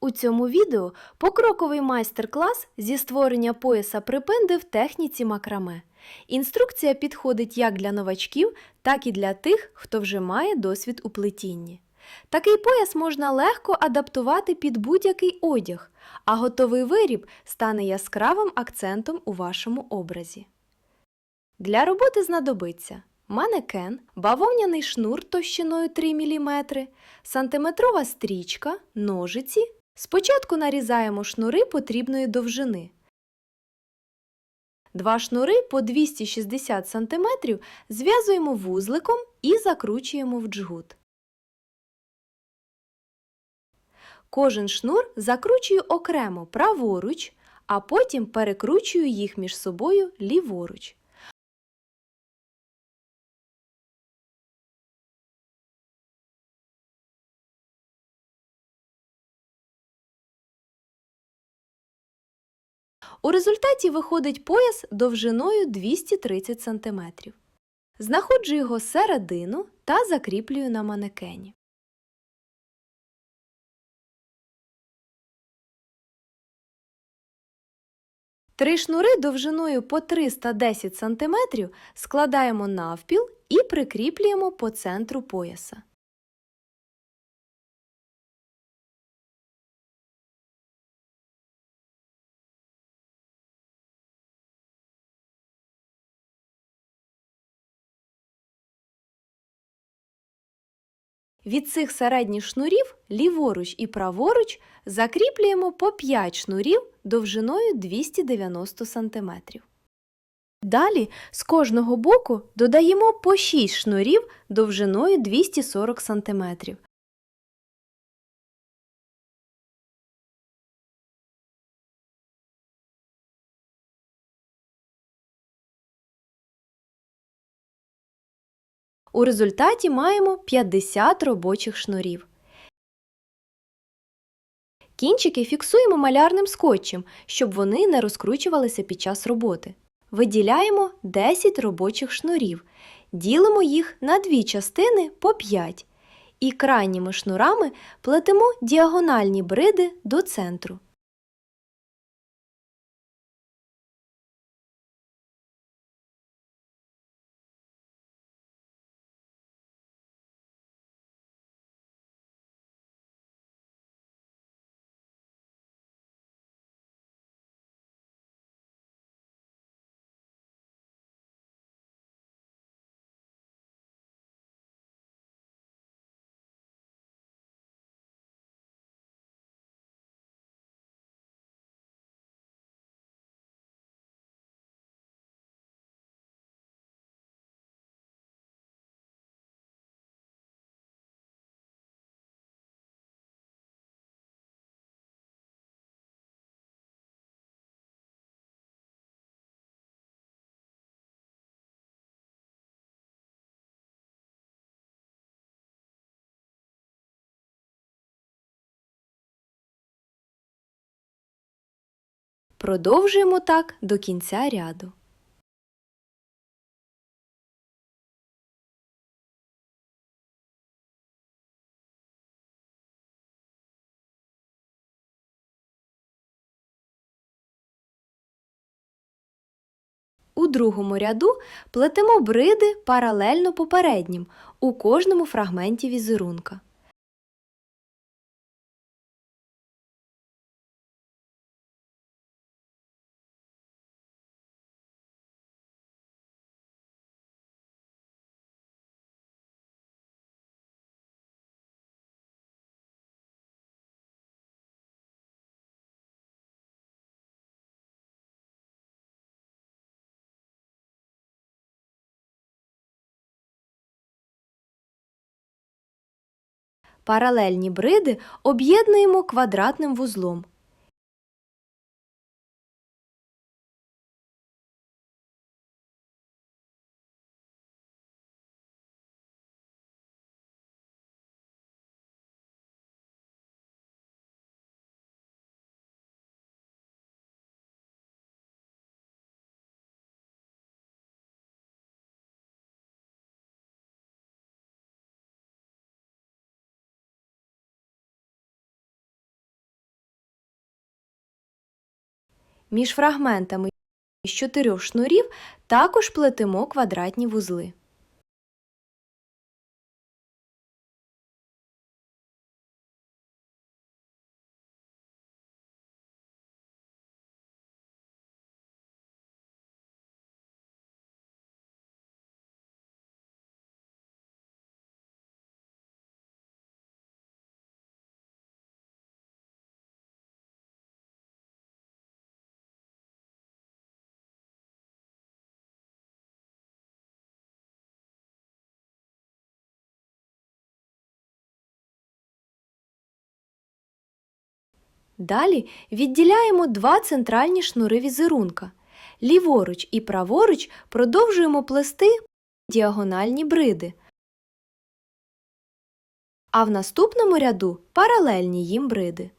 У цьому відео покроковий майстер-клас зі створення пояса припинди в техніці макраме. Інструкція підходить як для новачків, так і для тих, хто вже має досвід у плетінні. Такий пояс можна легко адаптувати під будь-який одяг, а готовий виріб стане яскравим акцентом у вашому образі. Для роботи знадобиться манекен, бавовняний шнур товщиною 3 мм, сантиметрова стрічка, ножиці. Спочатку нарізаємо шнури потрібної довжини. Два шнури по 260 см зв'язуємо вузликом і закручуємо в джгут. Кожен шнур закручую окремо праворуч, а потім перекручую їх між собою ліворуч. У результаті виходить пояс довжиною 230 см. Знаходжу його середину та закріплюю на манекені. Три шнури довжиною по 310 см складаємо навпіл і прикріплюємо по центру пояса. Від цих середніх шнурів ліворуч і праворуч закріплюємо по 5 шнурів довжиною 290 см. Далі з кожного боку додаємо по 6 шнурів довжиною 240 см. У результаті маємо 50 робочих шнурів. Кінчики фіксуємо малярним скотчем, щоб вони не розкручувалися під час роботи. Виділяємо 10 робочих шнурів, ділимо їх на дві частини по 5 і крайніми шнурами плетемо діагональні бриди до центру. Продовжуємо так до кінця ряду. У другому ряду плетемо бриди паралельно попереднім у кожному фрагменті візерунка. Паралельні бриди об'єднуємо квадратним вузлом. Між фрагментами з чотирьох шнурів також плетемо квадратні вузли. Далі відділяємо два центральні шнури візерунка. Ліворуч і праворуч продовжуємо плести діагональні бриди, а в наступному ряду паралельні їм бриди.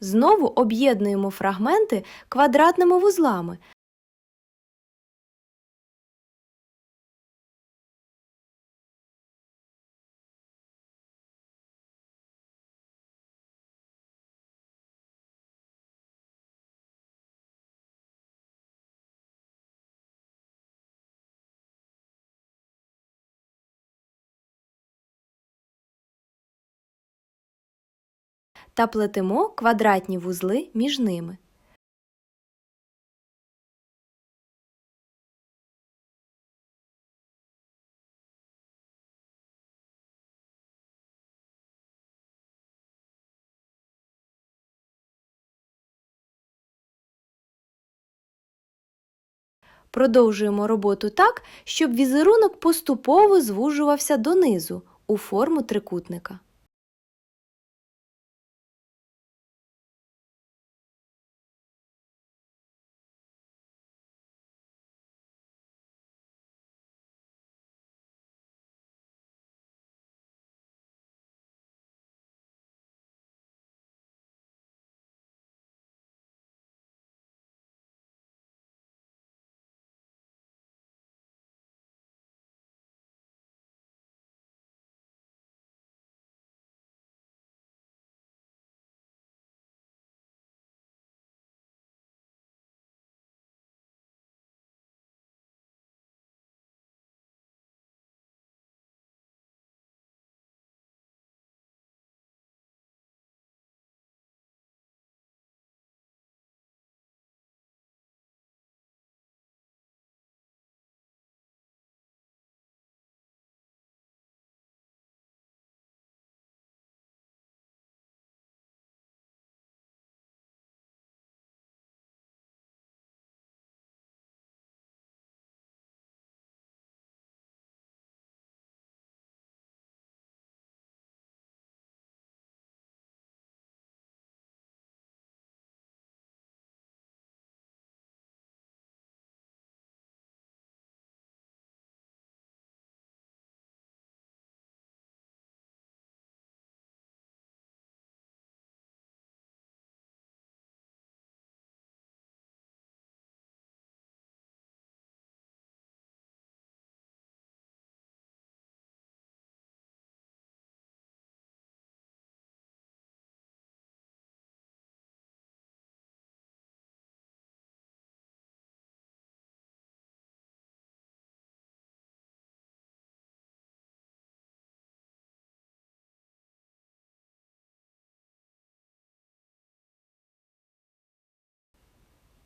Знову об'єднуємо фрагменти квадратними вузлами. Та плетемо квадратні вузли між ними. Продовжуємо роботу так, щоб візерунок поступово звужувався донизу у форму трикутника.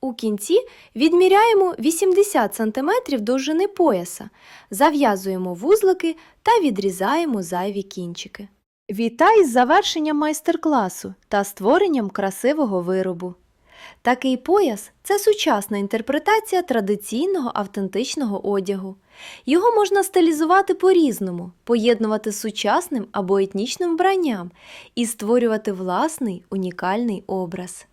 У кінці відміряємо 80 см довжини пояса, зав'язуємо вузлики та відрізаємо зайві кінчики. Вітай з завершенням майстер-класу та створенням красивого виробу. Такий пояс це сучасна інтерпретація традиційного автентичного одягу. Його можна стилізувати по-різному, поєднувати з сучасним або етнічним вбранням і створювати власний унікальний образ.